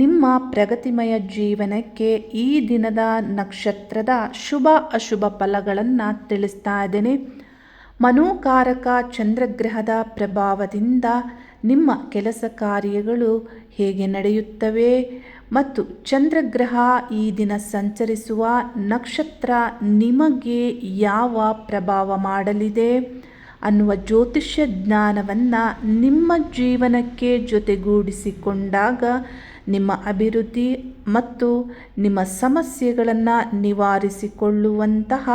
ನಿಮ್ಮ ಪ್ರಗತಿಮಯ ಜೀವನಕ್ಕೆ ಈ ದಿನದ ನಕ್ಷತ್ರದ ಶುಭ ಅಶುಭ ಫಲಗಳನ್ನು ತಿಳಿಸ್ತಾ ಇದ್ದೇನೆ. ಮನೋಕಾರಕ ಚಂದ್ರಗ್ರಹದ ಪ್ರಭಾವದಿಂದ ನಿಮ್ಮ ಕೆಲಸ ಕಾರ್ಯಗಳು ಹೇಗೆ ನಡೆಯುತ್ತವೆ ಮತ್ತು ಚಂದ್ರಗ್ರಹ ಈ ದಿನ ಸಂಚರಿಸುವ ನಕ್ಷತ್ರ ನಿಮಗೆ ಯಾವ ಪ್ರಭಾವ ಮಾಡಲಿದೆ ಅನ್ನುವ ಜ್ಯೋತಿಷ್ಯ ಜ್ಞಾನವನ್ನು ನಿಮ್ಮ ಜೀವನಕ್ಕೆ ಜೊತೆಗೂಡಿಸಿಕೊಂಡಾಗ ನಿಮ್ಮ ಅಭಿವೃದ್ಧಿ ಮತ್ತು ನಿಮ್ಮ ಸಮಸ್ಯೆಗಳನ್ನು ನಿವಾರಿಸಿಕೊಳ್ಳುವಂತಹ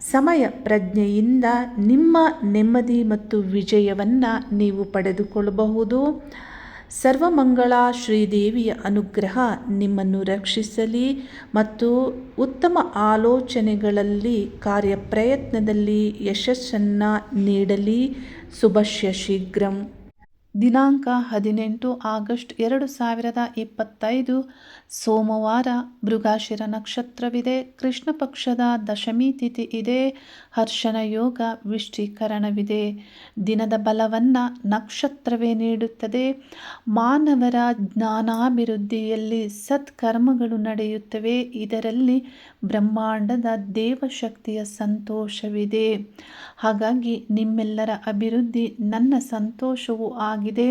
ಸಮಯ ಪ್ರಜ್ಞೆಯಿಂದ ನಿಮ್ಮ ನೆಮ್ಮದಿ ಮತ್ತು ವಿಜಯವನ್ನು ನೀವು ಪಡೆದುಕೊಳ್ಳಬಹುದು. ಸರ್ವಮಂಗಳ ಶ್ರೀದೇವಿಯ ಅನುಗ್ರಹ ನಿಮ್ಮನ್ನು ರಕ್ಷಿಸಲಿ ಮತ್ತು ಉತ್ತಮ ಆಲೋಚನೆಗಳಲ್ಲಿ, ಕಾರ್ಯಪ್ರಯತ್ನದಲ್ಲಿ ಯಶಸ್ಸನ್ನು ನೀಡಲಿ. ಶುಭಶ್ಯ ಶೀಘ್ರಂ ದಿನಾಂಕ ಹದಿನೆಂಟು ಆಗಸ್ಟ್ ಎರಡು ಸಾವಿರದ ಇಪ್ಪತ್ತೈದು. ಸೋಮವಾರ ಮೃಗಾಶಿರ ನಕ್ಷತ್ರವಿದೆ. ಕೃಷ್ಣ ಪಕ್ಷದ ದಶಮಿ ತಿಥಿ ಇದೆ. ಹರ್ಷಣ ಯೋಗ ವಿಷ್ಟೀಕರಣವಿದೆ. ದಿನದ ಬಲವನ್ನು ನಕ್ಷತ್ರವೇ ನೀಡುತ್ತದೆ. ಮಾನವರ ಜ್ಞಾನಾಭಿವೃದ್ಧಿಯಲ್ಲಿ ಸತ್ಕರ್ಮಗಳು ನಡೆಯುತ್ತವೆ. ಇದರಲ್ಲಿ ಬ್ರಹ್ಮಾಂಡದ ದೇವಶಕ್ತಿಯ ಸಂತೋಷವಿದೆ. ಹಾಗಾಗಿ ನಿಮ್ಮೆಲ್ಲರ ಅಭಿವೃದ್ಧಿ ನನ್ನ ಸಂತೋಷವೂ ಆಗಿದೆ.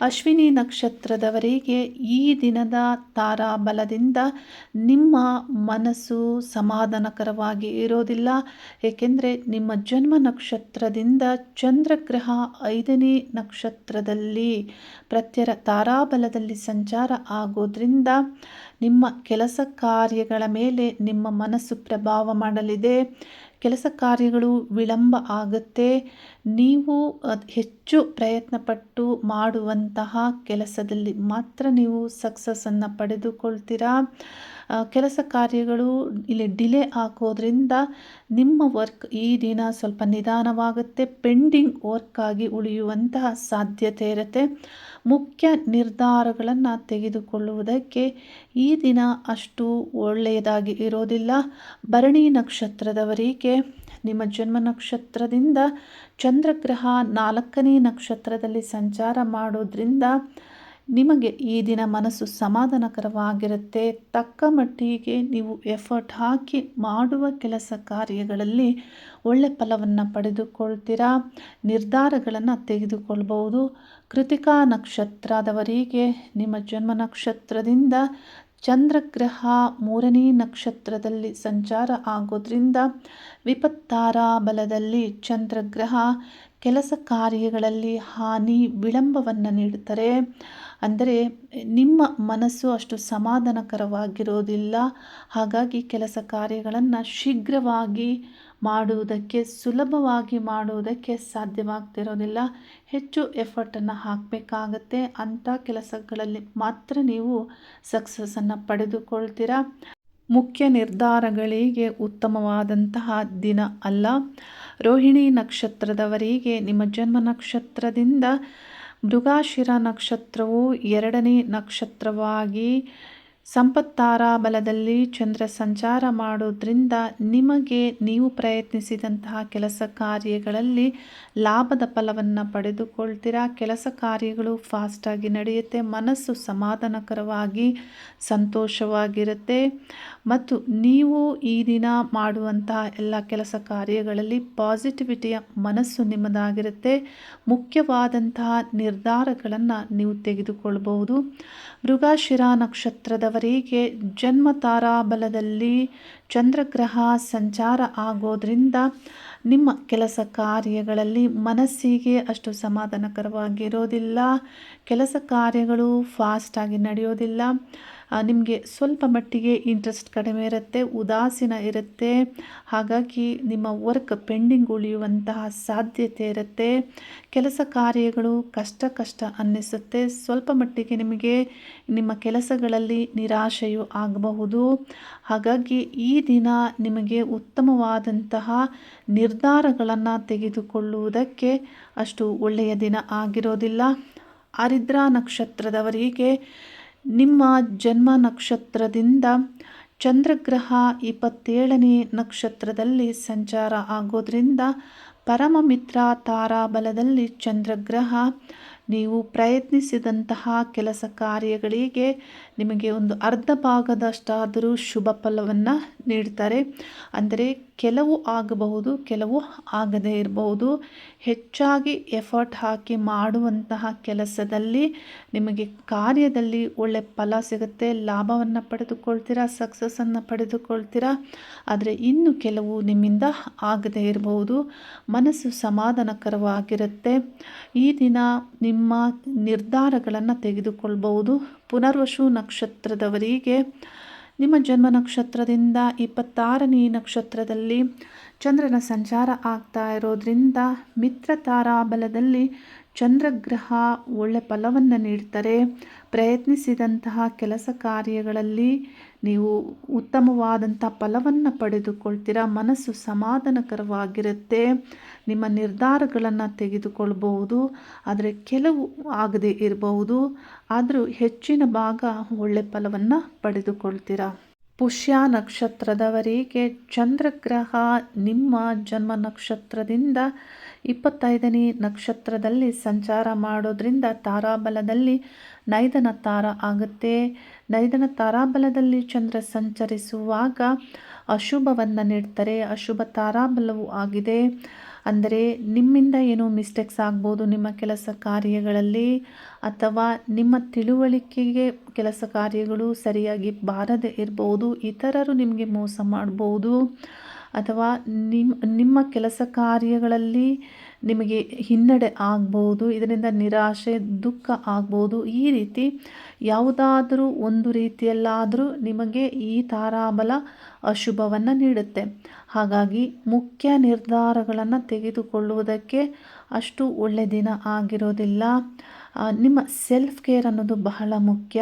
ಅಶ್ವಿನಿ ನಕ್ಷತ್ರದವರಿಗೆ ಈ ದಿನದ ತಾರಾಬಲದಿಂದ ನಿಮ್ಮ ಮನಸ್ಸು ಸಮಾಧಾನಕರವಾಗಿ ಇರೋದಿಲ್ಲ. ಏಕೆಂದರೆ ನಿಮ್ಮ ಜನ್ಮ ನಕ್ಷತ್ರದಿಂದ ಚಂದ್ರಗ್ರಹ ಐದನೇ ನಕ್ಷತ್ರದಲ್ಲಿ ಪ್ರತ್ಯರ ತಾರಾಬಲದಲ್ಲಿ ಸಂಚಾರ ಆಗೋದ್ರಿಂದ ನಿಮ್ಮ ಕೆಲಸ ಕಾರ್ಯಗಳ ಮೇಲೆ ನಿಮ್ಮ ಮನಸ್ಸು ಪ್ರಭಾವ ಮಾಡಲಿದೆ. ಕೆಲಸ ಕಾರ್ಯಗಳು ವಿಳಂಬ ಆಗುತ್ತೆ. ನೀವು ಹೆಚ್ಚು ಪ್ರಯತ್ನಪಟ್ಟು ಮಾಡುವಂತಹ ಕೆಲಸದಲ್ಲಿ ಮಾತ್ರ ನೀವು ಸಕ್ಸಸ್ಸನ್ನು ಪಡೆದುಕೊಳ್ತೀರಾ. ಕೆಲಸ ಕಾರ್ಯಗಳು ಇಲ್ಲಿ ಡಿಲೇ ಹಾಕೋದ್ರಿಂದ ನಿಮ್ಮ ವರ್ಕ್ ಈ ದಿನ ಸ್ವಲ್ಪ ನಿಧಾನವಾಗುತ್ತೆ. ಪೆಂಡಿಂಗ್ ವರ್ಕ್ ಆಗಿ ಉಳಿಯುವಂತಹ ಸಾಧ್ಯತೆ ಇರುತ್ತೆ. ಮುಖ್ಯ ನಿರ್ಧಾರಗಳನ್ನು ತೆಗೆದುಕೊಳ್ಳುವುದಕ್ಕೆ ಈ ದಿನ ಅಷ್ಟು ಒಳ್ಳೆಯದಾಗಿ ಇರೋದಿಲ್ಲ. ಭರಣಿ ನಕ್ಷತ್ರದವರಿಗೆ ನಿಮ್ಮ ಜನ್ಮ ನಕ್ಷತ್ರದಿಂದ ಚಂದ್ರಗ್ರಹ ನಾಲ್ಕನೇ ನಕ್ಷತ್ರದಲ್ಲಿ ಸಂಚಾರ ಮಾಡೋದ್ರಿಂದ ನಿಮಗೆ ಈ ದಿನ ಮನಸ್ಸು ಸಮಾಧಾನಕರವಾಗಿರುತ್ತೆ. ತಕ್ಕ ಮಟ್ಟಿಗೆ ನೀವು ಎಫರ್ಟ್ ಹಾಕಿ ಮಾಡುವ ಕೆಲಸ ಕಾರ್ಯಗಳಲ್ಲಿ ಒಳ್ಳೆ ಫಲವನ್ನು ಪಡೆದುಕೊಳ್ತೀರಾ? ನಿರ್ಧಾರಗಳನ್ನು ತೆಗೆದುಕೊಳ್ಬಹುದು. ಕೃತಿಕಾ ನಕ್ಷತ್ರದವರಿಗೆ ನಿಮ್ಮ ಜನ್ಮ ನಕ್ಷತ್ರದಿಂದ ಚಂದ್ರಗ್ರಹ ಮೂರನೇ ನಕ್ಷತ್ರದಲ್ಲಿ ಸಂಚಾರ ಆಗೋದ್ರಿಂದ ವಿಪತ್ತಾರ ಬಲದಲ್ಲಿ ಚಂದ್ರಗ್ರಹ ಕೆಲಸ ಕಾರ್ಯಗಳಲ್ಲಿ ಹಾನಿ ವಿಳಂಬವನ್ನು ನೀಡುತ್ತಾರೆ. ಅಂದರೆ ನಿಮ್ಮ ಮನಸ್ಸು ಅಷ್ಟು ಸಮಾಧಾನಕರವಾಗಿರೋದಿಲ್ಲ. ಹಾಗಾಗಿ ಕೆಲಸ ಕಾರ್ಯಗಳನ್ನು ಶೀಘ್ರವಾಗಿ ಮಾಡುವುದಕ್ಕೆ, ಸುಲಭವಾಗಿ ಮಾಡುವುದಕ್ಕೆ ಸಾಧ್ಯವಾಗ್ತಿರೋದಿಲ್ಲ. ಹೆಚ್ಚು ಎಫರ್ಟನ್ನು ಹಾಕಬೇಕಾಗತ್ತೆ ಅಂಥ ಕೆಲಸಗಳಲ್ಲಿ ಮಾತ್ರ ನೀವು ಸಕ್ಸಸ್ಸನ್ನು ಪಡೆದುಕೊಳ್ತೀರಾ? ಮುಖ್ಯ ನಿರ್ಧಾರಗಳಿಗೆ ಉತ್ತಮವಾದಂತಹ ದಿನ ಅಲ್ಲ. ರೋಹಿಣಿ ನಕ್ಷತ್ರದವರಿಗೆ ನಿಮ್ಮ ಜನ್ಮ ನಕ್ಷತ್ರದಿಂದ ಮೃಗಾಶಿರ ನಕ್ಷತ್ರವು ಎರಡನೇ ನಕ್ಷತ್ರವಾಗಿ ಸಂಪತ್ತಾರಾ ಬಲದಲ್ಲಿ ಚಂದ್ರ ಸಂಚಾರ ಮಾಡೋದ್ರಿಂದ ನಿಮಗೆ ನೀವು ಪ್ರಯತ್ನಿಸಿದಂತಹ ಕೆಲಸ ಕಾರ್ಯಗಳಲ್ಲಿ ಲಾಭದ ಫಲವನ್ನು ಪಡೆದುಕೊಳ್ತೀರಾ? ಕೆಲಸ ಕಾರ್ಯಗಳು ಫಾಸ್ಟಾಗಿ ನಡೆಯುತ್ತೆ, ಮನಸ್ಸು ಸಮಾಧಾನಕರವಾಗಿ, ಸಂತೋಷವಾಗಿರುತ್ತೆ. ಮತ್ತು ನೀವು ಈ ದಿನ ಮಾಡುವಂತಹ ಎಲ್ಲ ಕೆಲಸ ಕಾರ್ಯಗಳಲ್ಲಿ ಪಾಸಿಟಿವಿಟಿಯ ಮನಸ್ಸು ನಿಮ್ಮದಾಗಿರುತ್ತೆ. ಮುಖ್ಯವಾದಂತಹ ನಿರ್ಧಾರಗಳನ್ನು ನೀವು ತೆಗೆದುಕೊಳ್ಬಹುದು. ಮೃಗಾಶಿರ ನಕ್ಷತ್ರದವರಿಗೆ ಜನ್ಮ ತಾರಾಬಲದಲ್ಲಿ ಚಂದ್ರಗ್ರಹ ಸಂಚಾರ ಆಗೋದ್ರಿಂದ ನಿಮ್ಮ ಕೆಲಸ ಕಾರ್ಯಗಳಲ್ಲಿ ಮನಸ್ಸಿಗೆ ಅಷ್ಟು ಸಮಾಧಾನಕರವಾಗಿರೋದಿಲ್ಲ. ಕೆಲಸ ಕಾರ್ಯಗಳು ಫಾಸ್ಟಾಗಿ ನಡೆಯೋದಿಲ್ಲ. ನಿಮಗೆ ಸ್ವಲ್ಪ ಮಟ್ಟಿಗೆ ಇಂಟ್ರೆಸ್ಟ್ ಕಡಿಮೆ ಇರುತ್ತೆ, ಉದಾಸೀನ ಇರುತ್ತೆ. ಹಾಗಾಗಿ ನಿಮ್ಮ ವರ್ಕ್ ಪೆಂಡಿಂಗ್ ಉಳಿಯುವಂತಹ ಸಾಧ್ಯತೆ ಇರುತ್ತೆ. ಕೆಲಸ ಕಾರ್ಯಗಳು ಕಷ್ಟ ಕಷ್ಟ ಅನ್ನಿಸುತ್ತೆ. ಸ್ವಲ್ಪ ಮಟ್ಟಿಗೆ ನಿಮಗೆ ನಿಮ್ಮ ಕೆಲಸಗಳಲ್ಲಿ ನಿರಾಶೆಯು ಆಗಬಹುದು. ಹಾಗಾಗಿ ಈ ದಿನ ನಿಮಗೆ ಉತ್ತಮವಾದಂತಹ ನಿರ್ಧಾರಗಳನ್ನು ತೆಗೆದುಕೊಳ್ಳುವುದಕ್ಕೆ ಅಷ್ಟು ಒಳ್ಳೆಯ ದಿನ ಆಗಿರೋದಿಲ್ಲ. ಆರಿದ್ರಾ ನಕ್ಷತ್ರದವರಿಗೆ ನಿಮ್ಮ ಜನ್ಮ ನಕ್ಷತ್ರದಿಂದ ಚಂದ್ರಗ್ರಹ ಇಪ್ಪತ್ತೇಳನೇ ನಕ್ಷತ್ರದಲ್ಲಿ ಸಂಚಾರ ಆಗೋದ್ರಿಂದ ಪರಮ ಮಿತ್ರ ತಾರಾಬಲದಲ್ಲಿ ಚಂದ್ರಗ್ರಹ, ನೀವು ಪ್ರಯತ್ನಿಸಿದಂತಹ ಕೆಲಸ ಕಾರ್ಯಗಳಿಗೆ ನಿಮಗೆ ಒಂದು ಅರ್ಧ ಭಾಗದಷ್ಟಾದರೂ ಶುಭ ಫಲವನ್ನು ನೀಡ್ತಾರೆ. ಅಂದರೆ ಕೆಲವು ಆಗಬಹುದು, ಕೆಲವು ಆಗದೇ ಇರಬಹುದು. ಹೆಚ್ಚಾಗಿ ಎಫರ್ಟ್ ಹಾಕಿ ಮಾಡುವಂತಹ ಕೆಲಸದಲ್ಲಿ ನಿಮಗೆ ಕಾರ್ಯದಲ್ಲಿ ಒಳ್ಳೆ ಫಲ ಸಿಗುತ್ತೆ, ಲಾಭವನ್ನು ಪಡೆದುಕೊಳ್ತೀರಾ ಸಕ್ಸಸ್ಸನ್ನು ಪಡೆದುಕೊಳ್ತೀರಾ. ಆದರೆ ಇನ್ನು ಕೆಲವು ನಿಮ್ಮಿಂದ ಆಗದೇ ಇರಬಹುದು. ಮನಸ್ಸು ಸಮಾಧಾನಕರವಾಗಿರುತ್ತೆ. ಈ ದಿನ ನಿಮ್ಮ ನಿರ್ಧಾರಗಳನ್ನು ತೆಗೆದುಕೊಳ್ಬಹುದು. ಪುನರ್ವಶು ನಕ್ಷತ್ರದವರಿಗೆ ನಿಮ್ಮ ಜನ್ಮ ನಕ್ಷತ್ರದಿಂದ ಇಪ್ಪತ್ತಾರನೇ ನಕ್ಷತ್ರದಲ್ಲಿ ಚಂದ್ರನ ಸಂಚಾರ ಆಗ್ತಾ ಇರೋದ್ರಿಂದ ಮಿತ್ರ ತಾರಾಬಲದಲ್ಲಿ ಚಂದ್ರಗ್ರಹ ಒಳ್ಳೆ ಫಲವನ್ನು ನೀಡ್ತಾರೆ. ಪ್ರಯತ್ನಿಸಿದಂತಹ ಕೆಲಸ ಕಾರ್ಯಗಳಲ್ಲಿ ನೀವು ಉತ್ತಮವಾದಂಥ ಫಲವನ್ನು ಪಡೆದುಕೊಳ್ತೀರಾ. ಮನಸ್ಸು ಸಮಾಧಾನಕರವಾಗಿರುತ್ತೆ. ನಿಮ್ಮ ನಿರ್ಧಾರಗಳನ್ನು ತೆಗೆದುಕೊಳ್ಬಹುದು. ಆದರೆ ಕೆಲವು ಆಗದೇ ಇರಬಹುದು. ಆದರೂ ಹೆಚ್ಚಿನ ಭಾಗ ಒಳ್ಳೆ ಫಲವನ್ನು ಪಡೆದುಕೊಳ್ತೀರಾ. ಪುಷ್ಯ ನಕ್ಷತ್ರದವರಿಗೆ ಚಂದ್ರಗ್ರಹ ನಿಮ್ಮ ಜನ್ಮ ನಕ್ಷತ್ರದಿಂದ ಇಪ್ಪತ್ತೈದನೇ ನಕ್ಷತ್ರದಲ್ಲಿ ಸಂಚಾರ ಮಾಡೋದ್ರಿಂದ ತಾರಾಬಲದಲ್ಲಿ ನೈದನ ತಾರ ಆಗುತ್ತೆ. ನೈದನ ತಾರಾಬಲದಲ್ಲಿ ಚಂದ್ರ ಸಂಚರಿಸುವಾಗ ಅಶುಭವನ್ನು ನೀಡ್ತಾರೆ. ಅಶುಭ ತಾರಾಬಲವು ಆಗಿದೆ. ಅಂದರೆ ನಿಮ್ಮಿಂದ ಏನೋ ಮಿಸ್ಟೇಕ್ಸ್ ಆಗ್ಬೋದು ನಿಮ್ಮ ಕೆಲಸ ಕಾರ್ಯಗಳಲ್ಲಿ, ಅಥವಾ ನಿಮ್ಮ ತಿಳುವಳಿಕೆಗೆ ಕೆಲಸ ಕಾರ್ಯಗಳು ಸರಿಯಾಗಿ ಬಾರದೆ ಇರ್ಬೋದು, ಇತರರು ನಿಮಗೆ ಮೋಸ ಮಾಡ್ಬೋದು. ಅಥವಾ ನಿಮ್ಮ ನಿಮ್ಮ ಕೆಲಸ ಕಾರ್ಯಗಳಲ್ಲಿ ನಿಮಗೆ ಹಿನ್ನಡೆ ಆಗ್ಬೋದು, ಇದರಿಂದ ನಿರಾಶೆ, ದುಃಖ ಆಗ್ಬೋದು, ಈ ರೀತಿ ಯಾವುದಾದರೂ ಒಂದು ರೀತಿಯಲ್ಲಾದರೂ ನಿಮಗೆ ಈ ತಾರಾಬಲ ಅಶುಭವನ್ನು ನೀಡುತ್ತೆ. ಹಾಗಾಗಿ ಮುಖ್ಯ ನಿರ್ಧಾರಗಳನ್ನು ತೆಗೆದುಕೊಳ್ಳುವುದಕ್ಕೆ ಅಷ್ಟು ಒಳ್ಳೆಯ ದಿನ ಆಗಿರೋದಿಲ್ಲ. ನಿಮ್ಮ ಸೆಲ್ಫ್ ಕೇರ್ ಅನ್ನೋದು ಬಹಳ ಮುಖ್ಯ.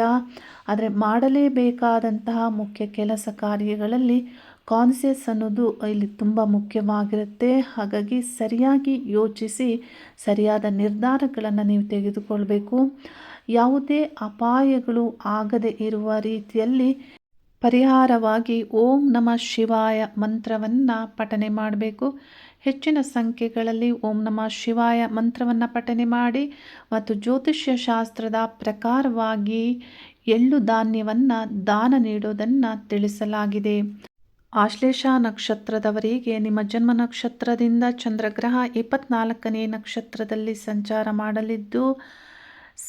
ಆದರೆ ಮಾಡಲೇಬೇಕಾದಂತಹ ಮುಖ್ಯ ಕೆಲಸ ಕಾರ್ಯಗಳಲ್ಲಿ ಕಾನ್ಸಿಯಸ್ ಅನ್ನೋದು ಇಲ್ಲಿ ತುಂಬ ಮುಖ್ಯವಾಗಿರುತ್ತೆ. ಹಾಗಾಗಿ ಸರಿಯಾಗಿ ಯೋಚಿಸಿ, ಸರಿಯಾದ ನಿರ್ಧಾರಗಳನ್ನು ನೀವು ತೆಗೆದುಕೊಳ್ಬೇಕು. ಯಾವುದೇ ಅಪಾಯಗಳು ಆಗದೆ ಇರುವ ರೀತಿಯಲ್ಲಿ ಪರಿಹಾರವಾಗಿ ಓಂ ನಮ ಶಿವಾಯ ಮಂತ್ರವನ್ನು ಪಠನೆ ಮಾಡಬೇಕು. ಹೆಚ್ಚಿನ ಸಂಖ್ಯೆಗಳಲ್ಲಿ ಓಂ ನಮ ಶಿವಾಯ ಮಂತ್ರವನ್ನು ಪಠನೆ ಮಾಡಿ ಮತ್ತು ಜ್ಯೋತಿಷ್ಯ ಶಾಸ್ತ್ರದ ಪ್ರಕಾರವಾಗಿ ಎಳ್ಳು ಧಾನ್ಯವನ್ನು ದಾನ ನೀಡೋದನ್ನು ತಿಳಿಸಲಾಗಿದೆ. ಆಶ್ಲೇಷ ನಕ್ಷತ್ರದವರಿಗೆ ನಿಮ್ಮ ಜನ್ಮ ನಕ್ಷತ್ರದಿಂದ ಚಂದ್ರಗ್ರಹ ಇಪ್ಪತ್ನಾಲ್ಕನೇ ನಕ್ಷತ್ರದಲ್ಲಿ ಸಂಚಾರ ಮಾಡಲಿದ್ದು,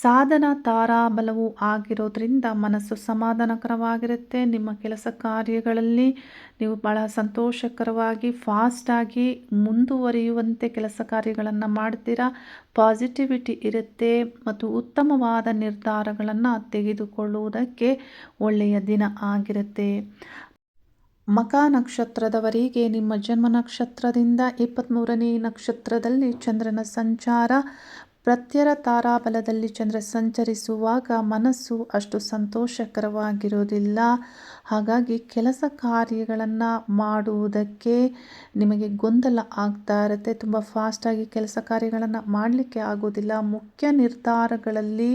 ಸಾಧನ ತಾರಾಬಲವು ಆಗಿರೋದ್ರಿಂದ ಮನಸ್ಸು ಸಮಾಧಾನಕರವಾಗಿರುತ್ತೆ. ನಿಮ್ಮ ಕೆಲಸ ಕಾರ್ಯಗಳಲ್ಲಿ ನೀವು ಬಹಳ ಸಂತೋಷಕರವಾಗಿ ಫಾಸ್ಟಾಗಿ ಮುಂದುವರಿಯುವಂತೆ ಕೆಲಸ ಕಾರ್ಯಗಳನ್ನು ಮಾಡ್ತೀರಾ. ಪಾಸಿಟಿವಿಟಿ ಇರುತ್ತೆ ಮತ್ತು ಉತ್ತಮವಾದ ನಿರ್ಧಾರಗಳನ್ನು ತೆಗೆದುಕೊಳ್ಳುವುದಕ್ಕೆ ಒಳ್ಳೆಯ ದಿನ ಆಗಿರುತ್ತೆ. ಮಕ ನಕ್ಷತ್ರದವರಿಗೆ ನಿಮ್ಮ ಜನ್ಮ ನಕ್ಷತ್ರದಿಂದ ಇಪ್ಪತ್ತ್ಮೂರನೇ ನಕ್ಷತ್ರದಲ್ಲಿ ಚಂದ್ರನ ಸಂಚಾರ ಪ್ರತ್ಯರ ತಾರಾಬಲದಲ್ಲಿ ಚಂದ್ರ ಸಂಚರಿಸುವಾಗ ಮನಸ್ಸು ಅಷ್ಟು ಸಂತೋಷಕರವಾಗಿರೋದಿಲ್ಲ ಹಾಗಾಗಿ ಕೆಲಸ ಕಾರ್ಯಗಳನ್ನು ಮಾಡುವುದಕ್ಕೆ ನಿಮಗೆ ಗೊಂದಲ ಆಗ್ತಾ ಇರುತ್ತೆ. ತುಂಬ ಫಾಸ್ಟಾಗಿ ಕೆಲಸ ಕಾರ್ಯಗಳನ್ನು ಮಾಡಲಿಕ್ಕೆ ಆಗೋದಿಲ್ಲ ಮುಖ್ಯ ನಿರ್ಧಾರಗಳಲ್ಲಿ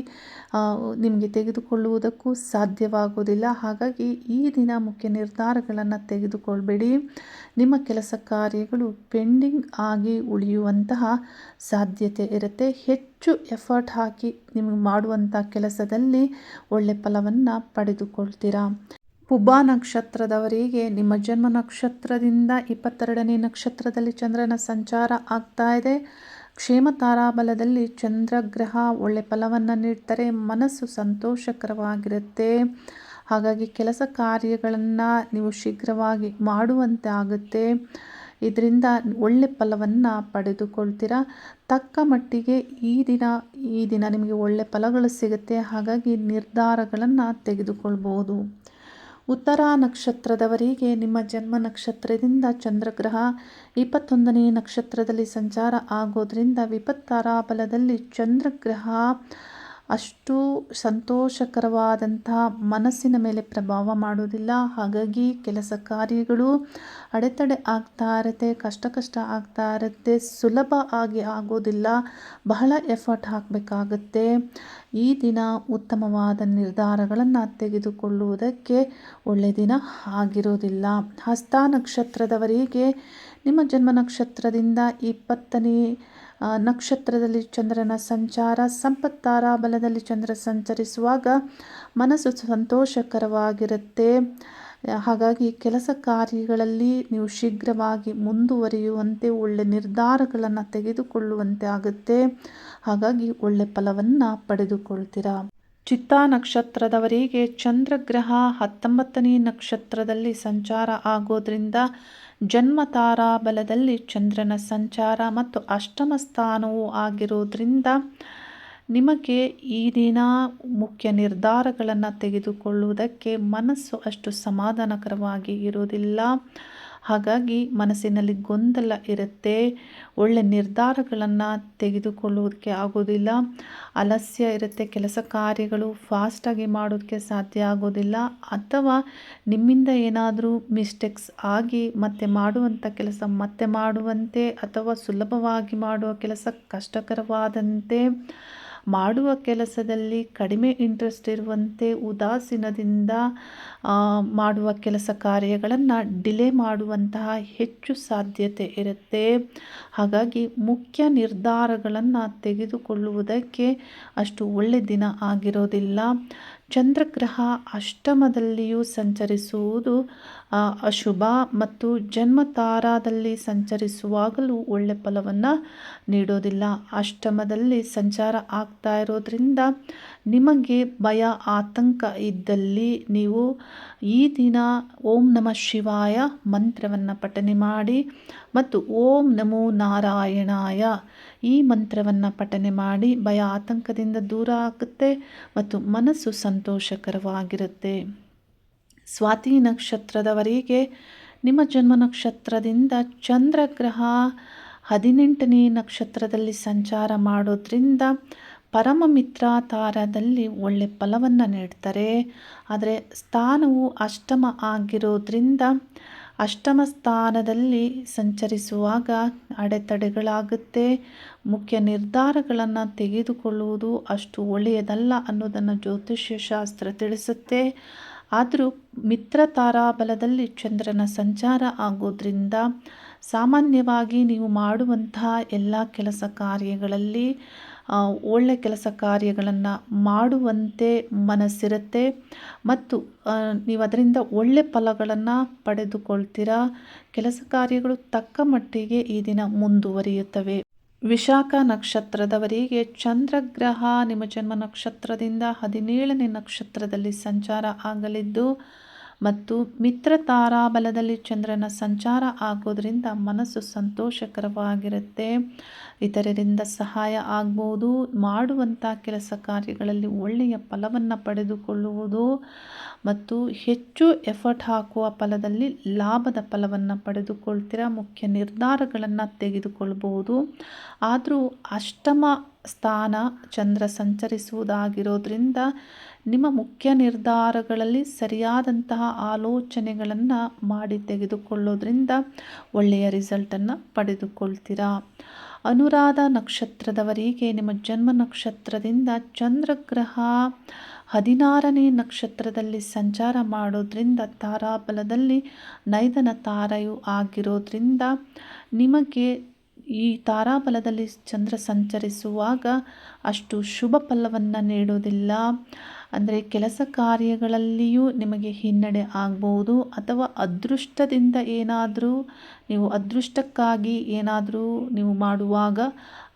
ನಿಮಗೆ ತೆಗೆದುಕೊಳ್ಳುವುದಕ್ಕೂ ಸಾಧ್ಯವಾಗೋದಿಲ್ಲ ಹಾಗಾಗಿ ಈ ದಿನ ಮುಖ್ಯ ನಿರ್ಧಾರಗಳನ್ನು ತೆಗೆದುಕೊಳ್ಬೇಡಿ. ನಿಮ್ಮ ಕೆಲಸ ಕಾರ್ಯಗಳು ಪೆಂಡಿಂಗ್ ಆಗಿ ಉಳಿಯುವಂತಹ ಸಾಧ್ಯತೆ ಇರುತ್ತೆ. ಹೆಚ್ಚು ಎಫರ್ಟ್ ಹಾಕಿ ನಿಮಗೆ ಮಾಡುವಂಥ ಕೆಲಸದಲ್ಲಿ ಒಳ್ಳೆ ಫಲವನ್ನು ಪಡೆದುಕೊಳ್ತೀರಾ? ಪುಬ್ಬ ನಕ್ಷತ್ರದವರಿಗೆ ನಿಮ್ಮ ಜನ್ಮ ನಕ್ಷತ್ರದಿಂದ ಇಪ್ಪತ್ತೆರಡನೇ ನಕ್ಷತ್ರದಲ್ಲಿ ಚಂದ್ರನ ಸಂಚಾರ ಆಗ್ತಾ ಇದೆ. ಕ್ಷೇಮ ತಾರಾಬಲದಲ್ಲಿ ಚಂದ್ರಗ್ರಹ ಒಳ್ಳೆ ಫಲವನ್ನು ನೀಡ್ತಾರೆ, ಮನಸ್ಸು ಸಂತೋಷಕರವಾಗಿರುತ್ತೆ. ಹಾಗಾಗಿ ಕೆಲಸ ಕಾರ್ಯಗಳನ್ನು ನೀವು ಶೀಘ್ರವಾಗಿ ಮಾಡುವಂತೆ ಆಗುತ್ತೆ. ಇದರಿಂದ ಒಳ್ಳೆ ಫಲವನ್ನು ಪಡೆದುಕೊಳ್ತೀರಾ? ತಕ್ಕ ಮಟ್ಟಿಗೆ ಈ ದಿನ ಈ ದಿನ ನಿಮಗೆ ಒಳ್ಳೆ ಫಲಗಳು ಸಿಗುತ್ತೆ. ಹಾಗಾಗಿ ನಿರ್ಧಾರಗಳನ್ನು ತೆಗೆದುಕೊಳ್ಬೋದು ಉತ್ತರ ನಕ್ಷತ್ರದವರಿಗೆ ನಿಮ್ಮ ಜನ್ಮ ನಕ್ಷತ್ರದಿಂದ ಚಂದ್ರಗ್ರಹ ಇಪ್ಪತ್ತೊಂದನೇ ನಕ್ಷತ್ರದಲ್ಲಿ ಸಂಚಾರ ಆಗೋದ್ರಿಂದ ವಿಪತ್ತಾರ ಬಲದಲ್ಲಿ ಚಂದ್ರಗ್ರಹ ಅಷ್ಟು ಸಂತೋಷಕರವಾದಂಥ ಮನಸ್ಸಿನ ಮೇಲೆ ಪ್ರಭಾವ ಮಾಡೋದಿಲ್ಲ ಹಾಗಾಗಿ ಕೆಲಸ ಕಾರ್ಯಗಳು ಅಡೆತಡೆ ಆಗ್ತಾ ಇರುತ್ತೆ, ಕಷ್ಟ ಕಷ್ಟ ಆಗ್ತಾ ಇರುತ್ತೆ, ಸುಲಭ ಆಗಿ ಆಗೋದಿಲ್ಲ. ಬಹಳ ಎಫರ್ಟ್ ಹಾಕಬೇಕಾಗತ್ತೆ. ಈ ದಿನ ಉತ್ತಮವಾದ ನಿರ್ಧಾರಗಳನ್ನು ತೆಗೆದುಕೊಳ್ಳುವುದಕ್ಕೆ ಒಳ್ಳೆಯ ದಿನ ಆಗಿರೋದಿಲ್ಲ. ಹಸ್ತ ನಕ್ಷತ್ರದವರಿಗೆ ನಿಮ್ಮ ಜನ್ಮ ನಕ್ಷತ್ರದಿಂದ ಇಪ್ಪತ್ತನೇ ನಕ್ಷತ್ರದಲ್ಲಿ ಚಂದ್ರನ ಸಂಚಾರ, ಸಂಪತ್ತಾರ ಬಲದಲ್ಲಿ ಚಂದ್ರ ಸಂಚರಿಸುವಾಗ ಮನಸ್ಸು ಸಂತೋಷಕರವಾಗಿರುತ್ತೆ. ಹಾಗಾಗಿ ಕೆಲಸ ಕಾರ್ಯಗಳಲ್ಲಿ ನೀವು ಶೀಘ್ರವಾಗಿ ಮುಂದುವರಿಯುವಂತೆ, ಒಳ್ಳೆ ನಿರ್ಧಾರಗಳನ್ನು ತೆಗೆದುಕೊಳ್ಳುವಂತೆ ಆಗುತ್ತೆ. ಹಾಗಾಗಿ ಒಳ್ಳೆ ಫಲವನ್ನು ಪಡೆದುಕೊಳ್ತೀರಾ. ಚಿತ್ತ ನಕ್ಷತ್ರದವರಿಗೆ ಚಂದ್ರಗ್ರಹ ಹತ್ತೊಂಬತ್ತನೇ ನಕ್ಷತ್ರದಲ್ಲಿ ಸಂಚಾರ ಆಗೋದ್ರಿಂದ ಜನ್ಮ ತಾರಾ ಬಲದಲ್ಲಿ ಚಂದ್ರನ ಸಂಚಾರ ಮತ್ತು ಅಷ್ಟಮ ಸ್ಥಾನವೂ ಆಗಿರೋದ್ರಿಂದ ನಿಮಗೆ ಈ ದಿನ ಮುಖ್ಯ ನಿರ್ಧಾರಗಳನ್ನು ತೆಗೆದುಕೊಳ್ಳುವುದಕ್ಕೆ ಮನಸ್ಸು ಅಷ್ಟು ಸಮಾಧಾನಕರವಾಗಿ ಇರೋದಿಲ್ಲ ಹಾಗಾಗಿ ಮನಸ್ಸಿನಲ್ಲಿ ಗೊಂದಲ ಇರುತ್ತೆ. ಒಳ್ಳೆ ನಿರ್ಧಾರಗಳನ್ನು ತೆಗೆದುಕೊಳ್ಳುವುದಕ್ಕೆ ಆಗೋದಿಲ್ಲ. ಅಲಸ್ಯ ಇರುತ್ತೆ. ಕೆಲಸ ಕಾರ್ಯಗಳು ಫಾಸ್ಟಾಗಿ ಮಾಡೋದಕ್ಕೆ ಸಾಧ್ಯ ಆಗೋದಿಲ್ಲ. ಅಥವಾ ನಿಮ್ಮಿಂದ ಏನಾದರೂ ಮಿಸ್ಟೇಕ್ಸ್ ಆಗಿ ಮತ್ತೆ ಮಾಡುವಂಥ ಕೆಲಸ ಮತ್ತೆ ಮಾಡುವಂತೆ ಅಥವಾ ಸುಲಭವಾಗಿ ಮಾಡುವ ಕೆಲಸ ಕಷ್ಟಕರವಾದಂತೆ ಮಾಡುವ ಕೆಲಸದಲ್ಲಿ ಕಡಿಮೆ ಇಂಟ್ರೆಸ್ಟ್ ಇರುವಂತೆ ಉದಾಸೀನದಿಂದ ಮಾಡುವ ಕೆಲಸ ಕಾರ್ಯಗಳನ್ನು ಡಿಲೇ ಮಾಡುವಂತಹ ಹೆಚ್ಚು ಸಾಧ್ಯತೆ ಇರುತ್ತೆ. ಹಾಗಾಗಿ ಮುಖ್ಯ ನಿರ್ಧಾರಗಳನ್ನು ತೆಗೆದುಕೊಳ್ಳುವುದಕ್ಕೆ ಅಷ್ಟು ಒಳ್ಳೆ ದಿನ ಆಗಿರೋದಿಲ್ಲ. ಚಂದ್ರಗ್ರಹ ಅಷ್ಟಮದಲ್ಲಿಯೂ ಸಂಚರಿಸುವುದು ಅಶುಭ ಮತ್ತು ಜನ್ಮ ತಾರಾದಲ್ಲಿ ಸಂಚರಿಸುವಾಗಲೂ ಒಳ್ಳೆ ಫಲವನ್ನು ನೀಡೋದಿಲ್ಲ. ಅಷ್ಟಮದಲ್ಲಿ ಸಂಚಾರ ಆಗ್ತಾ ಇರೋದ್ರಿಂದ ನಿಮಗೆ ಭಯ, ಆತಂಕ ಇದ್ದಲ್ಲಿ ನೀವು ಈ ದಿನ ಓಂ ನಮ ಶಿವಾಯ ಮಂತ್ರವನ್ನು ಪಠನೆ ಮಾಡಿ ಮತ್ತು ಓಂ ನಮೋ ನಾರಾಯಣಾಯ ಈ ಮಂತ್ರವನ್ನು ಪಠನೆ ಮಾಡಿ ಭಯ ಆತಂಕದಿಂದ ದೂರ ಆಗುತ್ತೆ ಮತ್ತು ಮನಸ್ಸು ಸಂತೋಷಕರವಾಗಿರುತ್ತೆ. ಸ್ವಾತಿ ನಕ್ಷತ್ರದವರಿಗೆ ನಿಮ್ಮ ಜನ್ಮ ನಕ್ಷತ್ರದಿಂದ ಚಂದ್ರಗ್ರಹ ಹದಿನೆಂಟನೇ ನಕ್ಷತ್ರದಲ್ಲಿ ಸಂಚಾರ ಮಾಡೋದ್ರಿಂದ ಪರಮ ಮಿತ್ರ ತಾರದಲ್ಲಿ ಒಳ್ಳೆ ಫಲವನ್ನು ನೀಡ್ತಾರೆ. ಆದರೆ ಸ್ಥಾನವು ಅಷ್ಟಮ ಆಗಿರೋದ್ರಿಂದ ಅಷ್ಟಮ ಸ್ಥಾನದಲ್ಲಿ ಸಂಚರಿಸುವಾಗ ಅಡೆತಡೆಗಳಾಗುತ್ತೆ. ಮುಖ್ಯ ನಿರ್ಧಾರಗಳನ್ನು ತೆಗೆದುಕೊಳ್ಳುವುದು ಅಷ್ಟು ಒಳ್ಳೆಯದಲ್ಲ ಅನ್ನೋದನ್ನು ಜ್ಯೋತಿಷ್ಯ ಶಾಸ್ತ್ರ ತಿಳಿಸುತ್ತೆ. ಆದರೂ ಮಿತ್ರ ತಾರಾಬಲದಲ್ಲಿ ಚಂದ್ರನ ಸಂಚಾರ ಆಗೋದ್ರಿಂದ ಸಾಮಾನ್ಯವಾಗಿ ನೀವು ಮಾಡುವಂತಹ ಎಲ್ಲ ಕೆಲಸ ಕಾರ್ಯಗಳಲ್ಲಿ ಒಳ್ಳೆ ಕೆಲಸ ಕಾರ್ಯಗಳನ್ನು ಮಾಡುವಂತೆ ಮನಸ್ಸಿರುತ್ತೆ. ಮತ್ತು ನೀವು ಅದರಿಂದ ಒಳ್ಳೆ ಫಲಗಳನ್ನು ಪಡೆದುಕೊಳ್ತೀರಾ. ಕೆಲಸ ಕಾರ್ಯಗಳು ತಕ್ಕ ಮಟ್ಟಿಗೆ ಈ ದಿನ ಮುಂದುವರಿಯುತ್ತವೆ. ವಿಶಾಖ ನಕ್ಷತ್ರದವರಿಗೆ ಚಂದ್ರಗ್ರಹ ನಿಮ್ಮ ಜನ್ಮ ನಕ್ಷತ್ರದಿಂದ ಹದಿನೇಳನೇ ನಕ್ಷತ್ರದಲ್ಲಿ ಸಂಚಾರ ಆಗಲಿದ್ದು ಮತ್ತು ಮಿತ್ರ ತಾರಾಬಲದಲ್ಲಿ ಚಂದ್ರನ ಸಂಚಾರ ಆಗೋದರಿಂದ ಮನಸ್ಸು ಸಂತೋಷಕರವಾಗಿರುತ್ತೆ. ಇತರರಿಂದ ಸಹಾಯ ಆಗ್ಬೋದು. ಮಾಡುವಂಥ ಕೆಲಸ ಕಾರ್ಯಗಳಲ್ಲಿ ಒಳ್ಳೆಯ ಫಲವನ್ನು ಪಡೆದುಕೊಳ್ಳುವುದು ಮತ್ತು ಹೆಚ್ಚು ಎಫರ್ಟ್ ಹಾಕುವ ಫಲದಲ್ಲಿ ಲಾಭದ ಫಲವನ್ನು ಪಡೆದುಕೊಳ್ತೀರ, ಮುಖ್ಯ ನಿರ್ಧಾರಗಳನ್ನು ತೆಗೆದುಕೊಳ್ಬೋದು. ಆದರೂ ಅಷ್ಟಮ ಸ್ಥಾನ ಚಂದ್ರ ಸಂಚರಿಸುವುದಾಗಿರೋದ್ರಿಂದ ನಿಮ್ಮ ಮುಖ್ಯ ನಿರ್ಧಾರಗಳಲ್ಲಿ ಸರಿಯಾದಂತಹ ಆಲೋಚನೆಗಳನ್ನು ಮಾಡಿ ತೆಗೆದುಕೊಳ್ಳೋದ್ರಿಂದ ಒಳ್ಳೆಯ ರಿಸಲ್ಟನ್ನು ಪಡೆದುಕೊಳ್ತೀರಾ? ಅನುರಾಧ ನಕ್ಷತ್ರದವರಿಗೆ ನಿಮ್ಮ ಜನ್ಮ ನಕ್ಷತ್ರದಿಂದ ಚಂದ್ರಗ್ರಹ ಹದಿನಾರನೇ ನಕ್ಷತ್ರದಲ್ಲಿ ಸಂಚಾರ ಮಾಡೋದ್ರಿಂದ ತಾರಾಬಲದಲ್ಲಿ ನೈದನ ತಾರೆಯು ಆಗಿರೋದ್ರಿಂದ ನಿಮಗೆ ಈ ತಾರಾಬಲದಲ್ಲಿ ಚಂದ್ರ ಸಂಚರಿಸುವಾಗ ಅಷ್ಟು ಶುಭ ಫಲವನ್ನು ನೀಡೋದಿಲ್ಲ ಅಂದರೆ ಕೆಲಸ ಕಾರ್ಯಗಳಲ್ಲಿಯೂ ನಿಮಗೆ ಹಿನ್ನಡೆ ಆಗ್ಬೋದು. ಅಥವಾ ಅದೃಷ್ಟದಿಂದ ಏನಾದರೂ, ನೀವು ಅದೃಷ್ಟಕ್ಕಾಗಿ ಏನಾದರೂ ನೀವು ಮಾಡುವಾಗ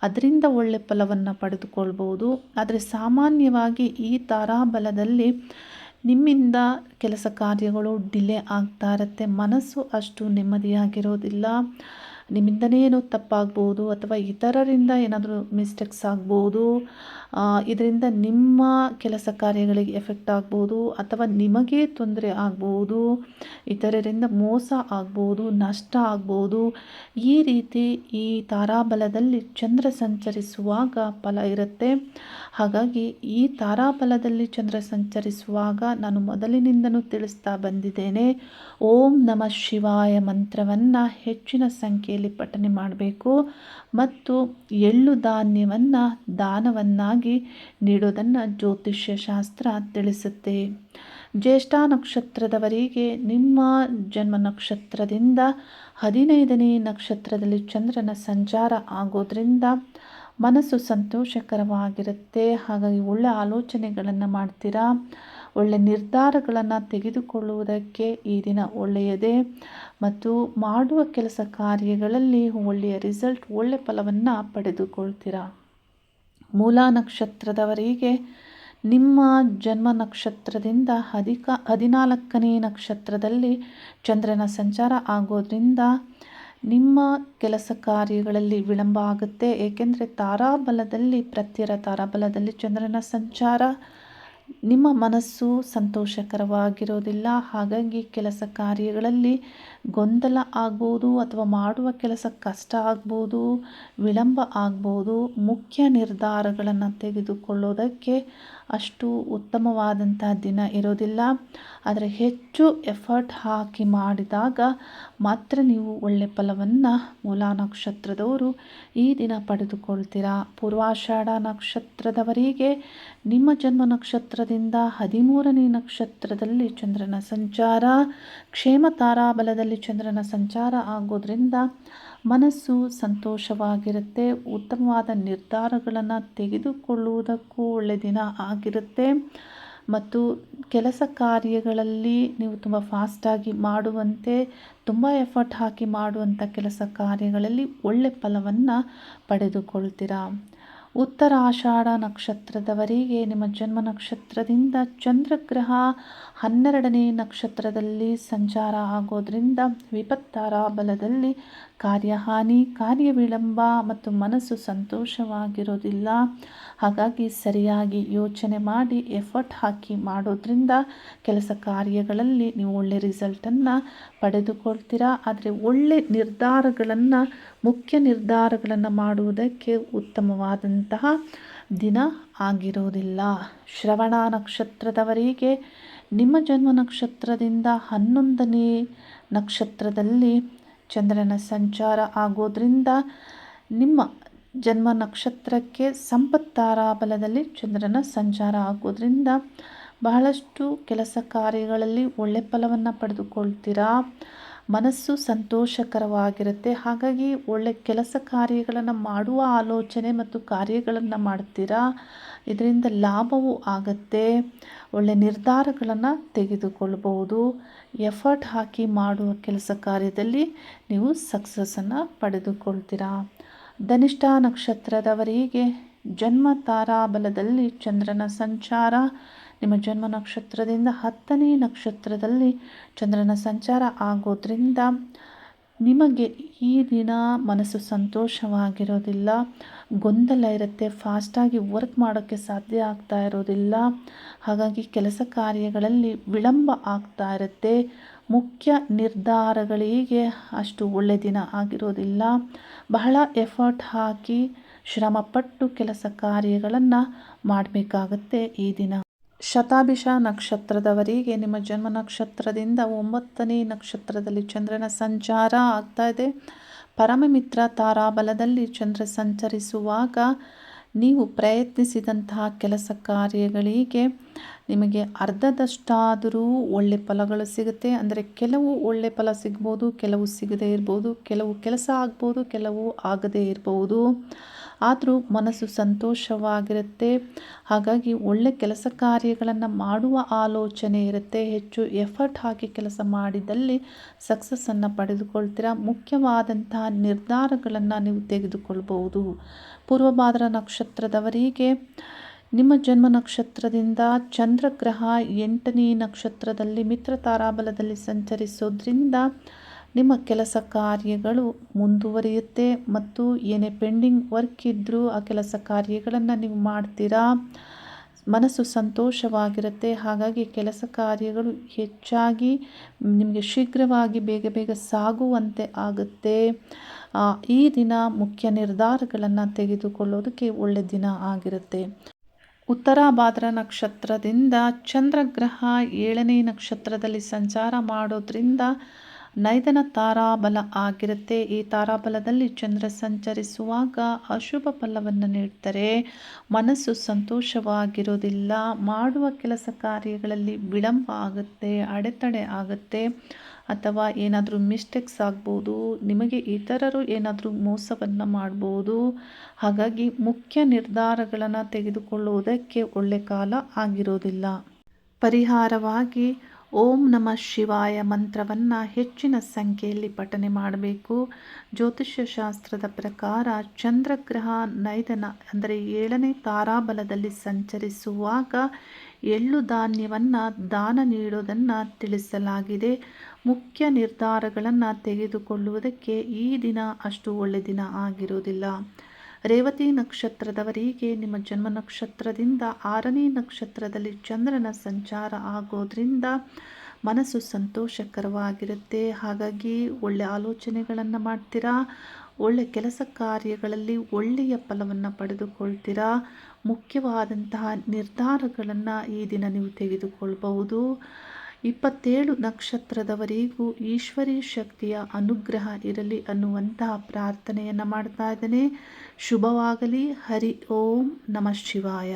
ಅದರಿಂದ ಒಳ್ಳೆ ಫಲವನ್ನು ಪಡೆದುಕೊಳ್ಬೋದು. ಆದರೆ ಸಾಮಾನ್ಯವಾಗಿ ಈ ತಾರಾಬಲದಲ್ಲಿ ನಿಮ್ಮಿಂದ ಕೆಲಸ ಕಾರ್ಯಗಳು ಡಿಲೇ ಆಗ್ತಾ ಇರುತ್ತೆ. ಮನಸ್ಸು ಅಷ್ಟು ನೆಮ್ಮದಿಯಾಗಿರೋದಿಲ್ಲ. ನಿಮ್ಮಿಂದನೇ ಏನೋ ತಪ್ಪಾಗ್ಬೋದು ಅಥವಾ ಇತರರಿಂದ ಏನಾದರೂ ಮಿಸ್ಟೇಕ್ಸ್ ಆಗ್ಬೋದು ಇದರಿಂದ ನಿಮ್ಮ ಕೆಲಸ ಕಾರ್ಯಗಳಿಗೆ ಎಫೆಕ್ಟ್ ಆಗ್ಬೋದು ಅಥವಾ ನಿಮಗೆ ತೊಂದರೆ ಆಗ್ಬೋದು, ಇತರರಿಂದ ಮೋಸ ಆಗ್ಬೋದು, ನಷ್ಟ ಆಗ್ಬೋದು, ಈ ರೀತಿ ಈ ತಾರಾಬಲದಲ್ಲಿ ಚಂದ್ರ ಸಂಚರಿಸುವಾಗ ಫಲ ಇರುತ್ತೆ. ಹಾಗಾಗಿ ಈ ತಾರಾಬಲದಲ್ಲಿ ಚಂದ್ರ ಸಂಚರಿಸುವಾಗ ನಾನು ಮೊದಲಿನಿಂದನೂ ತಿಳಿಸ್ತಾ ಬಂದಿದ್ದೇನೆ. ಓಂ ನಮ ಶಿವಾಯ ಮಂತ್ರವನ್ನು ಹೆಚ್ಚಿನ ಸಂಖ್ಯೆಯಲ್ಲಿ ಪಠನೆ ಮಾಡಬೇಕು. ಮತ್ತು ಎಳ್ಳು ಧಾನ್ಯವನ್ನು ದಾನವನ್ನಾಗಿ ನೀಡೋದನ್ನು ಜ್ಯೋತಿಷ್ಯ ಶಾಸ್ತ್ರ ತಿಳಿಸುತ್ತೆ. ಜ್ಯೇಷ್ಠ ನಕ್ಷತ್ರದವರಿಗೆ ನಿಮ್ಮ ಜನ್ಮ ನಕ್ಷತ್ರದಿಂದ ಹದಿನೈದನೇ ನಕ್ಷತ್ರದಲ್ಲಿ ಚಂದ್ರನ ಸಂಚಾರ ಆಗೋದ್ರಿಂದ ಮನಸ್ಸು ಸಂತೋಷಕರವಾಗಿರುತ್ತೆ. ಹಾಗಾಗಿ ಒಳ್ಳೆ ಆಲೋಚನೆಗಳನ್ನು ಮಾಡ್ತೀರಾ? ಒಳ್ಳೆ ನಿರ್ಧಾರಗಳನ್ನು ತೆಗೆದುಕೊಳ್ಳುವುದಕ್ಕೆ ಈ ದಿನ ಒಳ್ಳೆಯದೇ. ಮತ್ತು ಮಾಡುವ ಕೆಲಸ ಕಾರ್ಯಗಳಲ್ಲಿ ಒಳ್ಳೆಯ ರಿಸಲ್ಟ್ ಒಳ್ಳೆಯ ಫಲವನ್ನು ಪಡೆದುಕೊಳ್ತೀರಾ? ಮೂಲ ನಕ್ಷತ್ರದವರಿಗೆ ನಿಮ್ಮ ಜನ್ಮ ನಕ್ಷತ್ರದಿಂದ ಅಧಿಕ, ಹದಿನಾಲ್ಕನೇ ನಕ್ಷತ್ರದಲ್ಲಿ ಚಂದ್ರನ ಸಂಚಾರ ಆಗೋದ್ರಿಂದ ನಿಮ್ಮ ಕೆಲಸ ಕಾರ್ಯಗಳಲ್ಲಿ ವಿಳಂಬ ಆಗುತ್ತೆ. ಏಕೆಂದರೆ ತಾರಾಬಲದಲ್ಲಿ, ಪ್ರತ್ಯರ ತಾರಾಬಲದಲ್ಲಿ ಚಂದ್ರನ ಸಂಚಾರ ನಿಮ್ಮ ಮನಸ್ಸು ಸಂತೋಷಕರವಾಗಿರೋದಿಲ್ಲ. ಹಾಗಾಗಿ ಕೆಲಸ ಕಾರ್ಯಗಳಲ್ಲಿ ಗೊಂದಲ ಆಗ್ಬೋದು ಅಥವಾ ಮಾಡುವ ಕೆಲಸ ಕಷ್ಟ ಆಗ್ಬೋದು, ವಿಳಂಬ ಆಗ್ಬೋದು, ಮುಖ್ಯ ನಿರ್ಧಾರಗಳನ್ನು ತೆಗೆದುಕೊಳ್ಳೋದಕ್ಕೆ ಅಷ್ಟು ಉತ್ತಮವಾದಂಥ ದಿನ ಇರೋದಿಲ್ಲ. ಆದರೆ ಹೆಚ್ಚು ಎಫರ್ಟ್ ಹಾಕಿ ಮಾಡಿದಾಗ ಮಾತ್ರ ನೀವು ಒಳ್ಳೆ ಫಲವನ್ನು ಮೂಲ ನಕ್ಷತ್ರದವರು ಈ ದಿನ ಪಡೆದುಕೊಳ್ತೀರಾ. ಪೂರ್ವಾಷಾಢ ನಕ್ಷತ್ರದವರಿಗೆ ನಿಮ್ಮ ಜನ್ಮ ನಕ್ಷತ್ರದಿಂದ ಹದಿಮೂರನೇ ನಕ್ಷತ್ರದಲ್ಲಿ ಚಂದ್ರನ ಸಂಚಾರ ಕ್ಷೇಮ ತಾರಾಬಲದಲ್ಲಿ ಚಂದ್ರನ ಸಂಚಾರ ಆಗೋದ್ರಿಂದ ಮನಸ್ಸು ಸಂತೋಷವಾಗಿರುತ್ತೆ. ಉತ್ತಮವಾದ ನಿರ್ಧಾರಗಳನ್ನು ತೆಗೆದುಕೊಳ್ಳುವುದಕ್ಕೂ ಒಳ್ಳೆ ದಿನ ಆಗಿರುತ್ತೆ. ಮತ್ತು ಕೆಲಸ ಕಾರ್ಯಗಳಲ್ಲಿ ನೀವು ತುಂಬ ಫಾಸ್ಟಾಗಿ ಮಾಡುವಂತೆ, ತುಂಬ ಎಫರ್ಟ್ ಹಾಕಿ ಮಾಡುವಂಥ ಕೆಲಸ ಕಾರ್ಯಗಳಲ್ಲಿ ಒಳ್ಳೆ ಫಲವನ್ನು ಪಡೆದುಕೊಳ್ತೀರಾ? ಉತ್ತರ ಆಷಾಢ ನಕ್ಷತ್ರದವರಿಗೆ ನಿಮ್ಮ ಜನ್ಮ ನಕ್ಷತ್ರದಿಂದ ಚಂದ್ರಗ್ರಹ ಹನ್ನೆರಡನೇ ನಕ್ಷತ್ರದಲ್ಲಿ ಸಂಚಾರ ಆಗೋದ್ರಿಂದ ವಿಪತ್ತಾರ ಬಲದಲ್ಲಿ ಕಾರ್ಯಹಾನಿ ಕಾರ್ಯ ವಿಳಂಬ ಮತ್ತು ಮನಸ್ಸು ಸಂತೋಷವಾಗಿರೋದಿಲ್ಲ. ಹಾಗಾಗಿ ಸರಿಯಾಗಿ ಯೋಚನೆ ಮಾಡಿ ಎಫರ್ಟ್ ಹಾಕಿ ಮಾಡೋದ್ರಿಂದ ಕೆಲಸ ಕಾರ್ಯಗಳಲ್ಲಿ ನೀವು ಒಳ್ಳೆ ರಿಸಲ್ಟನ್ನು ಪಡೆದುಕೊಳ್ತೀರಾ? ಆದರೆ ಒಳ್ಳೆ ನಿರ್ಧಾರಗಳನ್ನು, ಮುಖ್ಯ ನಿರ್ಧಾರಗಳನ್ನು ಮಾಡುವುದಕ್ಕೆ ಉತ್ತಮವಾದಂತಹ ದಿನ ಆಗಿರೋದಿಲ್ಲ. ಶ್ರವಣ ನಕ್ಷತ್ರದವರಿಗೆ ನಿಮ್ಮ ಜನ್ಮ ನಕ್ಷತ್ರದಿಂದ ಹನ್ನೊಂದನೇ ನಕ್ಷತ್ರದಲ್ಲಿ ಚಂದ್ರನ ಸಂಚಾರ ಆಗೋದ್ರಿಂದ ನಿಮ್ಮ ಜನ್ಮ ನಕ್ಷತ್ರಕ್ಕೆ ಸಂಪತ್ತಾರಾ ಬಲದಲ್ಲಿ ಚಂದ್ರನ ಸಂಚಾರ ಆಗೋದ್ರಿಂದ ಬಹಳಷ್ಟು ಕೆಲಸ ಕಾರ್ಯಗಳಲ್ಲಿ ಒಳ್ಳೆ ಫಲವನ್ನು ಪಡೆದುಕೊಳ್ತೀರಾ? ಮನಸ್ಸು ಸಂತೋಷಕರವಾಗಿರುತ್ತೆ. ಹಾಗಾಗಿ ಒಳ್ಳೆ ಕೆಲಸ ಕಾರ್ಯಗಳನ್ನು ಮಾಡುವ ಆಲೋಚನೆ ಮತ್ತು ಕಾರ್ಯಗಳನ್ನು ಮಾಡ್ತೀರಾ? ಇದರಿಂದ ಲಾಭವೂ ಆಗುತ್ತೆ. ಒಳ್ಳೆ ನಿರ್ಧಾರಗಳನ್ನು ತೆಗೆದುಕೊಳ್ಬೋದು ಎಫರ್ಟ್ ಹಾಕಿ ಮಾಡುವ ಕೆಲಸ ಕಾರ್ಯದಲ್ಲಿ ನೀವು ಸಕ್ಸಸ್ಸನ್ನು ಪಡೆದುಕೊಳ್ತೀರಾ? ಧನಿಷ್ಠ ನಕ್ಷತ್ರದವರಿಗೆ ಜನ್ಮ ತಾರಾಬಲದಲ್ಲಿ ಚಂದ್ರನ ಸಂಚಾರ. ನಿಮ್ಮ ಜನ್ಮ ನಕ್ಷತ್ರದಿಂದ ಹತ್ತನೇ ನಕ್ಷತ್ರದಲ್ಲಿ ಚಂದ್ರನ ಸಂಚಾರ ಆಗೋದ್ರಿಂದ ನಿಮಗೆ ಈ ದಿನ ಮನಸ್ಸು ಸಂತೋಷವಾಗಿರೋದಿಲ್ಲ. ಗೊಂದಲ ಇರುತ್ತೆ. ಫಾಸ್ಟಾಗಿ ವರ್ಕ್ ಮಾಡೋಕ್ಕೆ ಸಾಧ್ಯ ಆಗ್ತಾ ಇರೋದಿಲ್ಲ. ಹಾಗಾಗಿ ಕೆಲಸ ಕಾರ್ಯಗಳಲ್ಲಿ ವಿಳಂಬ ಆಗ್ತಾ ಇರುತ್ತೆ. ಮುಖ್ಯ ನಿರ್ಧಾರಗಳಿಗೆ ಅಷ್ಟು ಒಳ್ಳೆ ದಿನ ಆಗಿರೋದಿಲ್ಲ. ಬಹಳ ಎಫರ್ಟ್ ಹಾಕಿ ಶ್ರಮಪಟ್ಟು ಕೆಲಸ ಕಾರ್ಯಗಳನ್ನು ಮಾಡಬೇಕಾಗತ್ತೆ ಈ ದಿನ. ಶತಾಭಿಷ ನಕ್ಷತ್ರದವರಿಗೆ ನಿಮ್ಮ ಜನ್ಮ ನಕ್ಷತ್ರದಿಂದ ಒಂಬತ್ತನೇ ನಕ್ಷತ್ರದಲ್ಲಿ ಚಂದ್ರನ ಸಂಚಾರ ಆಗ್ತಾ ಇದೆ. ಪರಮಮಿತ್ರ ತಾರಾಬಲದಲ್ಲಿ ಚಂದ್ರ ಸಂಚರಿಸುವಾಗ ನೀವು ಪ್ರಯತ್ನಿಸಿದಂತಹ ಕೆಲಸ ಕಾರ್ಯಗಳಿಗೆ ನಿಮಗೆ ಅರ್ಧದಷ್ಟಾದರೂ ಒಳ್ಳೆ ಫಲಗಳು ಸಿಗುತ್ತೆ. ಅಂದರೆ ಕೆಲವು ಒಳ್ಳೆ ಫಲ ಸಿಗ್ಬೋದು, ಕೆಲವು ಸಿಗದೇ ಇರ್ಬೋದು, ಕೆಲವು ಕೆಲಸ ಆಗ್ಬೋದು, ಕೆಲವು ಆಗದೇ ಇರ್ಬೋದು. ಆದರೂ ಮನಸ್ಸು ಸಂತೋಷವಾಗಿರುತ್ತೆ. ಹಾಗಾಗಿ ಒಳ್ಳೆ ಕೆಲಸ ಕಾರ್ಯಗಳನ್ನು ಮಾಡುವ ಆಲೋಚನೆ ಇರುತ್ತೆ. ಹೆಚ್ಚು ಎಫರ್ಟ್ ಹಾಕಿ ಕೆಲಸ ಮಾಡಿದಲ್ಲಿ ಸಕ್ಸಸ್ಸನ್ನು ಪಡೆದುಕೊಳ್ತೀರಾ? ಮುಖ್ಯವಾದಂತಹ ನಿರ್ಧಾರಗಳನ್ನು ನೀವು ತೆಗೆದುಕೊಳ್ಬೋದು. ಪೂರ್ವಭಾದ್ರ ನಕ್ಷತ್ರದವರಿಗೆ ನಿಮ್ಮ ಜನ್ಮ ನಕ್ಷತ್ರದಿಂದ ಚಂದ್ರಗ್ರಹ ಎಂಟನೇ ನಕ್ಷತ್ರದಲ್ಲಿ ಮಿತ್ರ ತಾರಾಬಲದಲ್ಲಿ ಸಂಚರಿಸೋದ್ರಿಂದ ನಿಮ್ಮ ಕೆಲಸ ಕಾರ್ಯಗಳು ಮುಂದುವರಿಯುತ್ತೆ ಮತ್ತು ಏನೇ ಪೆಂಡಿಂಗ್ ವರ್ಕ್ ಇದ್ದರೂ ಆ ಕೆಲಸ ಕಾರ್ಯಗಳನ್ನು ನೀವು ಮಾಡ್ತೀರಾ? ಮನಸ್ಸು ಸಂತೋಷವಾಗಿರುತ್ತೆ. ಹಾಗಾಗಿ ಕೆಲಸ ಕಾರ್ಯಗಳು ಹೆಚ್ಚಾಗಿ ನಿಮಗೆ ಶೀಘ್ರವಾಗಿ ಬೇಗ ಬೇಗ ಸಾಗುವಂತೆ ಆಗುತ್ತೆ. ಈ ದಿನ ಮುಖ್ಯ ನಿರ್ಧಾರಗಳನ್ನು ತೆಗೆದುಕೊಳ್ಳೋದಕ್ಕೆ ಒಳ್ಳೆ ದಿನ ಆಗಿರುತ್ತೆ. ಉತ್ತರಾಭಾದ್ರ ನಕ್ಷತ್ರದಿಂದ ಚಂದ್ರಗ್ರಹ ಏಳನೇ ನಕ್ಷತ್ರದಲ್ಲಿ ಸಂಚಾರ ಮಾಡೋದ್ರಿಂದ ನೈದನ ತಾರಾಬಲ ಆಗಿರುತ್ತೆ. ಈ ತಾರಾಬಲದಲ್ಲಿ ಚಂದ್ರ ಸಂಚರಿಸುವಾಗ ಅಶುಭ ಫಲವನ್ನು ನೀಡ್ತಾರೆ. ಮನಸ್ಸು ಸಂತೋಷವಾಗಿರೋದಿಲ್ಲ. ಮಾಡುವ ಕೆಲಸ ಕಾರ್ಯಗಳಲ್ಲಿ ವಿಳಂಬ ಆಗುತ್ತೆ, ಅಡೆತಡೆ ಆಗುತ್ತೆ. ಅಥವಾ ಏನಾದರೂ ಮಿಸ್ಟೇಕ್ಸ್ ಆಗ್ಬೋದು, ನಿಮಗೆ ಇತರರು ಏನಾದರೂ ಮೋಸವನ್ನು ಮಾಡ್ಬೋದು. ಹಾಗಾಗಿ ಮುಖ್ಯ ನಿರ್ಧಾರಗಳನ್ನು ತೆಗೆದುಕೊಳ್ಳುವುದಕ್ಕೆ ಒಳ್ಳೆ ಕಾಲ ಆಗಿರೋದಿಲ್ಲ. ಪರಿಹಾರವಾಗಿ ಓಂ ನಮ ಶಿವಾಯ ಮಂತ್ರವನ್ನು ಹೆಚ್ಚಿನ ಸಂಖ್ಯೆಯಲ್ಲಿ ಪಠನೆ ಮಾಡಬೇಕು. ಜ್ಯೋತಿಷ್ಯ ಶಾಸ್ತ್ರದ ಪ್ರಕಾರ ಚಂದ್ರಗ್ರಹ ನೈದನ ಅಂದರೆ ಏಳನೇ ತಾರಾಬಲದಲ್ಲಿ ಸಂಚರಿಸುವಾಗ ಎಳ್ಳು ಧಾನ್ಯವನ್ನು ದಾನ ನೀಡೋದನ್ನು ತಿಳಿಸಲಾಗಿದೆ. ಮುಖ್ಯ ನಿರ್ಧಾರಗಳನ್ನು ತೆಗೆದುಕೊಳ್ಳುವುದಕ್ಕೆ ಈ ದಿನ ಅಷ್ಟು ಒಳ್ಳೆ ದಿನ ಆಗಿರೋದಿಲ್ಲ ರೇವತಿ ನಕ್ಷತ್ರದವರಿಗೆ ನಿಮ್ಮ ಜನ್ಮ ನಕ್ಷತ್ರದಿಂದ ಆರನೇ ನಕ್ಷತ್ರದಲ್ಲಿ ಚಂದ್ರನ ಸಂಚಾರ ಆಗೋದ್ರಿಂದ ಮನಸ್ಸು ಸಂತೋಷಕರವಾಗಿರುತ್ತೆ. ಹಾಗಾಗಿ ಒಳ್ಳೆ ಆಲೋಚನೆಗಳನ್ನು ಮಾಡ್ತೀರಾ? ಒಳ್ಳೆ ಕೆಲಸ ಕಾರ್ಯಗಳಲ್ಲಿ ಒಳ್ಳೆಯ ಫಲವನ್ನು ಪಡೆದುಕೊಳ್ತೀರಾ? ಮುಖ್ಯವಾದಂತಹ ನಿರ್ಧಾರಗಳನ್ನು ಈ ದಿನ ನೀವು ತೆಗೆದುಕೊಳ್ಬಹುದು. ಇಪ್ಪತ್ತೇಳು ನಕ್ಷತ್ರದವರಿಗೂ ಈಶ್ವರಿ ಶಕ್ತಿಯ ಅನುಗ್ರಹ ಇರಲಿ ಅನ್ನುವಂತಹ ಪ್ರಾರ್ಥನೆಯನ್ನು ಮಾಡ್ತಾ ಇದ್ದೇನೆ. ಶುಭವಾಗಲಿ ಹರಿ ಓಂ ನಮಃ ಶಿವಾಯ